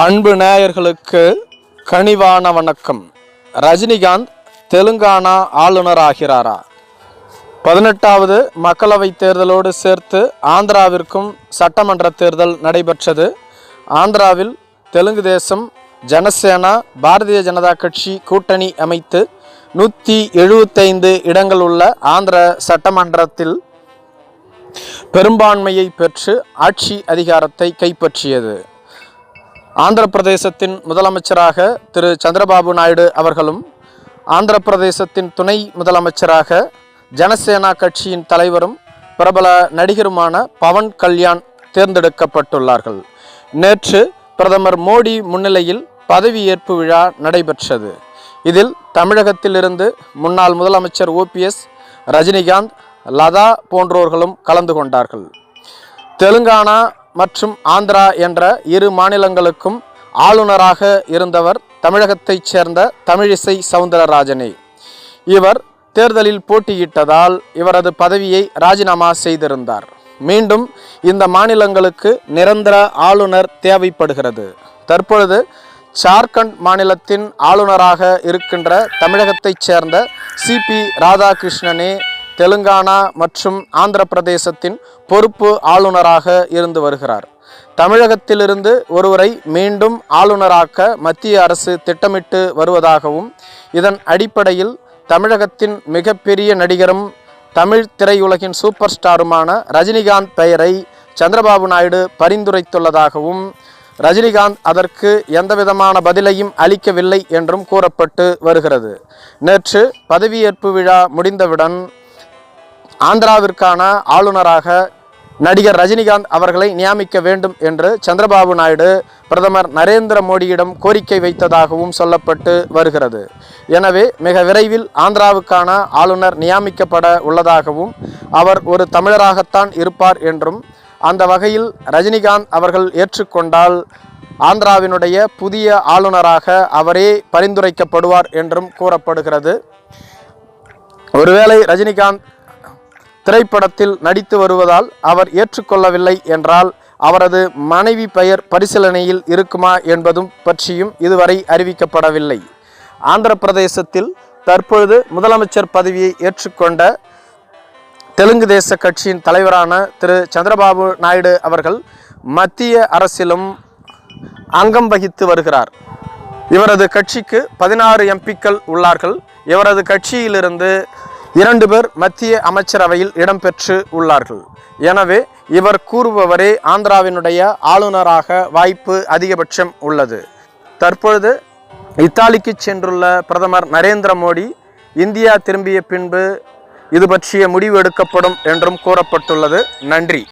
அன்பு நேயர்களுக்கு கனிவான வணக்கம். ரஜினிகாந்த் தெலுங்கானா ஆளுநராகிறாரா? பதினெட்டாவது மக்களவைத் தேர்தலோடு சேர்த்து ஆந்திராவிற்கும் சட்டமன்ற தேர்தல் நடைபெற்றது. ஆந்திராவில் தெலுங்கு தேசம் ஜனசேனா பாரதிய ஜனதா கட்சி கூட்டணி அமைத்து நூற்றி எழுபத்தைந்து இடங்கள் உள்ள ஆந்திர சட்டமன்றத்தில் பெரும்பான்மையை பெற்று ஆட்சி அதிகாரத்தை கைப்பற்றியது. ஆந்திர பிரதேசத்தின் முதலமைச்சராக திரு. சந்திரபாபு நாயுடு அவர்களும் ஆந்திர பிரதேசத்தின் துணை முதலமைச்சராக ஜனசேனா கட்சியின் தலைவரும் பிரபல நடிகருமான பவன் கல்யாண் தேர்ந்தெடுக்கப்பட்டுள்ளார்கள். நேற்று பிரதமர் மோடி முன்னிலையில் பதவியேற்பு விழா நடைபெற்றது. இதில் தமிழகத்திலிருந்து முன்னாள் முதலமைச்சர் ஓபிஎஸ் ரஜினிகாந்த் லதா போன்றோர்களும் கலந்து கொண்டார்கள். தெலுங்கானா மற்றும் ஆந்திரா என்ற இரு மாநிலங்களுக்கும் ஆளுநராக இருந்தவர் தமிழகத்தைச் சேர்ந்த தமிழிசை சவுந்தரராஜனே. இவர் தேர்தலில் போட்டியிட்டதால் இவரது பதவியை ராஜினாமா செய்திருந்தார். மீண்டும் இந்த மாநிலங்களுக்கு நிரந்தர ஆளுநர் தேவைப்படுகிறது. தற்பொழுது ஜார்க்கண்ட் மாநிலத்தின் ஆளுநராக இருக்கின்ற தமிழகத்தைச் சேர்ந்த சிபி ராதாகிருஷ்ணனே தெலுங்கானா மற்றும் ஆந்திர பிரதேசத்தின் பொறுப்பு ஆளுநராக இருந்து வருகிறார். தமிழகத்திலிருந்து ஒருவரை மீண்டும் ஆளுநராக்க மத்திய அரசு திட்டமிட்டு வருவதாகவும் இதன் அடிப்படையில் தமிழகத்தின் மிகப்பெரிய நடிகரும் தமிழ் திரையுலகின் சூப்பர் ஸ்டாருமான ரஜினிகாந்த் பெயரை சந்திரபாபு நாயுடு பரிந்துரைத்துள்ளதாகவும் ரஜினிகாந்த் அதற்கு எந்தவிதமான பதிலையும் அளிக்கவில்லை என்றும் கூறப்பட்டு வருகிறது. நேற்று பதவியேற்பு விழா முடிந்தவுடன் ஆந்திராவிற்கான ஆளுநராக நடிகர் ரஜினிகாந்த் அவர்களை நியமிக்க வேண்டும் என்று சந்திரபாபு நாயுடு பிரதமர் நரேந்திர மோடியிடம் கோரிக்கை வைத்ததாகவும் சொல்லப்பட்டு வருகிறது. எனவே மிக விரைவில் ஆந்திராவுக்கான ஆளுநர் நியமிக்கப்பட உள்ளதாகவும் அவர் ஒரு தமிழராகத்தான் இருப்பார் என்றும் அந்த வகையில் ரஜினிகாந்த் அவர்கள் ஏற்றுக்கொண்டால் ஆந்திராவினுடைய புதிய ஆளுநராக அவரே பரிந்துரைக்கப்படுவார் என்றும் கூறப்படுகிறது. ஒருவேளை ரஜினிகாந்த் திரைப்படத்தில் நடித்து வருவதால் அவர் ஏற்றுக்கொள்ளவில்லை என்றால் அவரது மனைவி பெயர் பரிசீலனையில் இருக்குமா என்பதும் பற்றியும் இதுவரை அறிவிக்கப்படவில்லை. ஆந்திர பிரதேசத்தில் தற்பொழுது முதலமைச்சர் பதவியை ஏற்றுக்கொண்ட தெலுங்கு தேச கட்சியின் தலைவரான திரு. சந்திரபாபு நாயுடு அவர்கள் மத்திய அரசிலும் அங்கம் வகித்து வருகிறார். இவரது கட்சிக்கு பதினாறு எம்பிக்கள் உள்ளார்கள். இவரது கட்சியிலிருந்து இரண்டு பேர் மத்திய அமைச்சரவையில் இடம்பெற்று உள்ளார்கள். எனவே இவர் கூறுபவரே ஆந்திராவினுடைய ஆளுநராக வாய்ப்பு அதிகபட்சம் உள்ளது. தற்பொழுது இத்தாலிக்கு சென்றுள்ள பிரதமர் நரேந்திர மோடி இந்தியா திரும்பிய பின்பு இது பற்றிய முடிவு எடுக்கப்படும் என்றும் கூறப்பட்டுள்ளது. நன்றி.